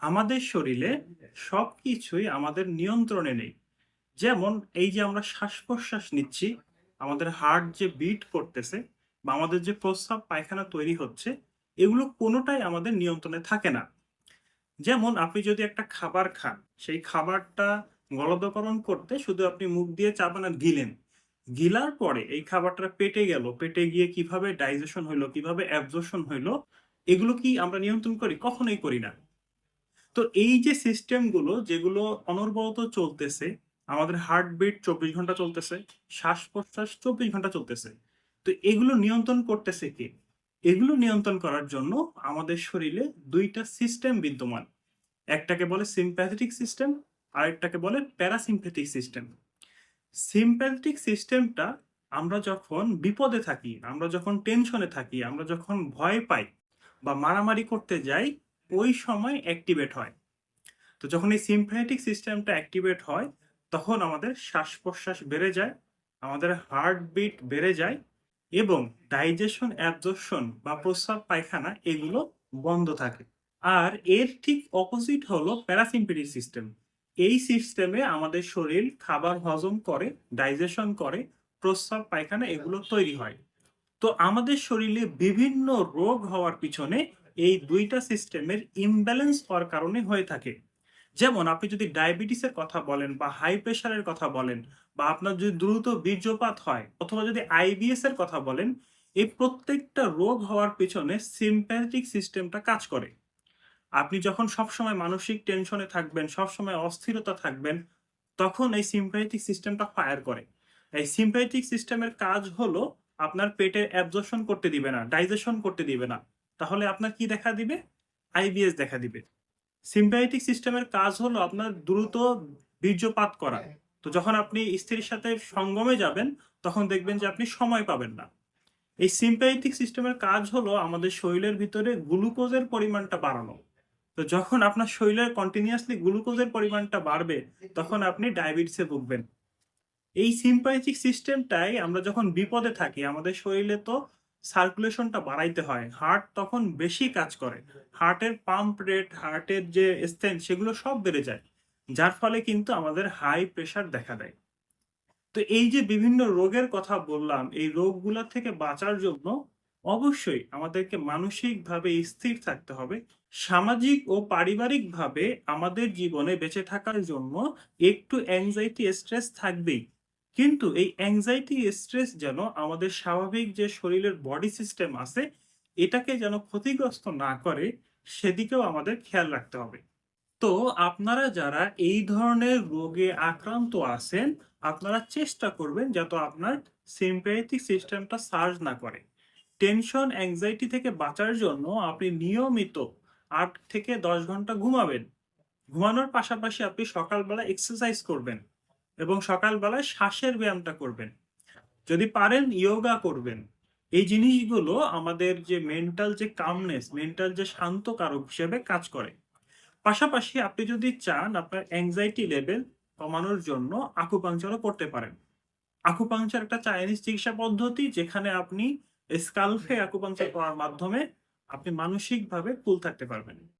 আমাদের শরীরে সব কিছুই আমাদের নিয়ন্ত্রণে নেই। যেমন এই যে আমরা শ্বাস প্রশ্বাস নিচ্ছি, আমাদের হার্ট যে বিট করতেছে বা আমাদের যে প্রস্রাব পায়খানা তৈরি হচ্ছে, এগুলো কোনোটাই আমাদের নিয়ন্ত্রণে থাকে না। যেমন আপনি যদি একটা খাবার খান, সেই খাবারটা গলদকরণ করতে শুধু আপনি মুখ দিয়ে চাবান আর গিলেন। গিলার পরে এই খাবারটা পেটে গেল, পেটে গিয়ে কীভাবে ডাইজেশন হইল, কীভাবে অ্যাবজর্পশন হইল, এগুলো কি আমরা নিয়ন্ত্রণ করি? কখনোই করি না। তো এই যে সিস্টেমগুলো যেগুলো অনর্বরত চলতেছে, আমাদের হার্টবিট চব্বিশ ঘণ্টা চলতেছে শ্বাস প্রশ্বাস চব্বিশ ঘণ্টা চলতেছে, তো এগুলো নিয়ন্ত্রণ করতেছে কে? এগুলো নিয়ন্ত্রণ করার জন্য আমাদের শরীরে দুইটা সিস্টেম বিদ্যমান। একটাকে বলে সিম্প্যাথেটিক সিস্টেম আরেকটাকে বলে প্যারাসিম্প্যাথিক সিস্টেম সিম্প্যাথেটিক সিস্টেমটা আমরা যখন বিপদে থাকি, আমরা যখন টেনশনে থাকি, আমরা যখন ভয় পাই বা মারামারি করতে যাই ওই সময় অ্যাক্টিভেট হয়। তো যখন এই সিম্প্যাথেটিক সিস্টেমটা অ্যাক্টিভেট হয়, তখন আমাদের শ্বাস প্রশ্বাস বেড়ে যায়, আমাদের হার্টবিট বেড়ে যায় এবং ডাইজেশন অ্যাবজর্পশন বা প্রস্রাব পায়খানা এগুলো বন্ধ থাকে। আর এর ঠিক অপোজিট হলো প্যারাসিম্পেটিক সিস্টেম এই সিস্টেমে আমাদের শরীর খাবার হজম করে ডাইজেশন করে, প্রস্রাব পায়খানা এগুলো তৈরি হয়। তো আমাদের শরীরে বিভিন্ন রোগ হওয়ার পিছনে এই দুইটা সিস্টেমের ইমব্যালেন্স হওয়ার কারণে হয়ে থাকে। যেমন আপনি যদি ডায়াবেটিসের কথা বলেন বা হাই প্রেশারের কথা বলেন বা আপনার যদি দ্রুত বীর্যপাত হয় অথবা যদি আইবিএস এর কথা বলেন, এই প্রত্যেকটা রোগ হওয়ার পিছনে সিম্প্যাথেটিক সিস্টেমটা কাজ করে। আপনি যখন সবসময় মানসিক টেনশনে থাকবেন, সবসময় অস্থিরতা থাকবেন, তখন এই সিম্প্যাথেটিক সিস্টেমটা ফায়ার করে। এই সিম্প্যাথেটিক সিস্টেমের কাজ হলো আপনার পেটে অ্যাবজর্পশন করতে দিবে না ডাইজেশন করতে দিবে না। তাহলে আপনার কি দেখা দিবে? আইবিএস দেখা দিবে। সিম্প্যাথেটিক সিস্টেমের কাজ হলো আপনার দ্রুত বীর্যপাত করা। তো যখন আপনি স্ত্রীর সাথে সঙ্গমে যাবেন তখন দেখবেন যে আপনি সময় পাবেন না। এই সিম্প্যাথেটিক সিস্টেমের কাজ হলো আমাদের শরীরের ভিতরে গ্লুকোজের পরিমাণটা বাড়ানো। তো যখন আপনার শরীরের কন্টিনিউয়াসলি গ্লুকোজের পরিমাণটা বাড়বে তখন আপনি ডায়াবেটিসে ভুগবেন। এই সিম্প্যাথেটিক সিস্টেমটাই আমরা যখন বিপদে থাকি আমাদের শরীরে তো সার্কুলেশনটা বাড়াইতে হয়। হার্ট তখন বেশি কাজ করে। হার্টের পাম্প রেট হার্টের যে স্ট্রেন্থ সেগুলো সব বেড়ে যায়। যার ফলে কিন্তু আমাদের হাই প্রেশার দেখা দেয়। তো এই যে বিভিন্ন রোগের কথা বললাম, এই রোগগুলো থেকে বাঁচার জন্য অবশ্যই আমাদেরকে মানসিকভাবে স্থির থাকতে হবে। সামাজিক ও পারিবারিকভাবে আমাদের জীবনে বেঁচে থাকার জন্য একটু অ্যাংজাইটি স্ট্রেস থাকবেই। কিন্তু এই অ্যাংজাইটি স্ট্রেস যেন আমাদের স্বাভাবিক যে শরীরের বডি সিস্টেম আছে, এটাকে যেন ক্ষতিগ্রস্ত না করে, সেদিকেও আমাদের খেয়াল রাখতে হবে। তো আপনারা যারা এই ধরনের রোগে আক্রান্ত আছেন, আপনারা চেষ্টা করবেন যাতে আপনার সিম্প্যাথিক সিস্টেমটা সার্জ না করে। টেনশন অ্যাংজাইটি থেকে বাঁচার জন্য আপনি নিয়মিত আট থেকে দশ ঘণ্টা ঘুমাবেন। ঘুমানোর পাশাপাশি আপনি সকালবেলা এক্সারসাইজ করবেন। এবং সকালবেলায় শ্বাসের ব্যায়ামটা করবেন। যদি পারেন ইয়োগা করবেন। এই জিনিসগুলো আমাদের যে মেন্টাল যে কামনেস মেন্টাল যে শান্ত কারক হিসেবে কাজ করে। পাশাপাশি আপনি যদি চান আপনার অ্যাংজাইটি লেভেল কমানোর জন্য আকুপাংচারও করতে পারেন। আকুপাংচার একটা চাইনিজ চিকিৎসা পদ্ধতি যেখানে আপনি স্কালফে আকুপাংচার করার মাধ্যমে আপনি মানসিকভাবে কুল থাকতে পারবেন।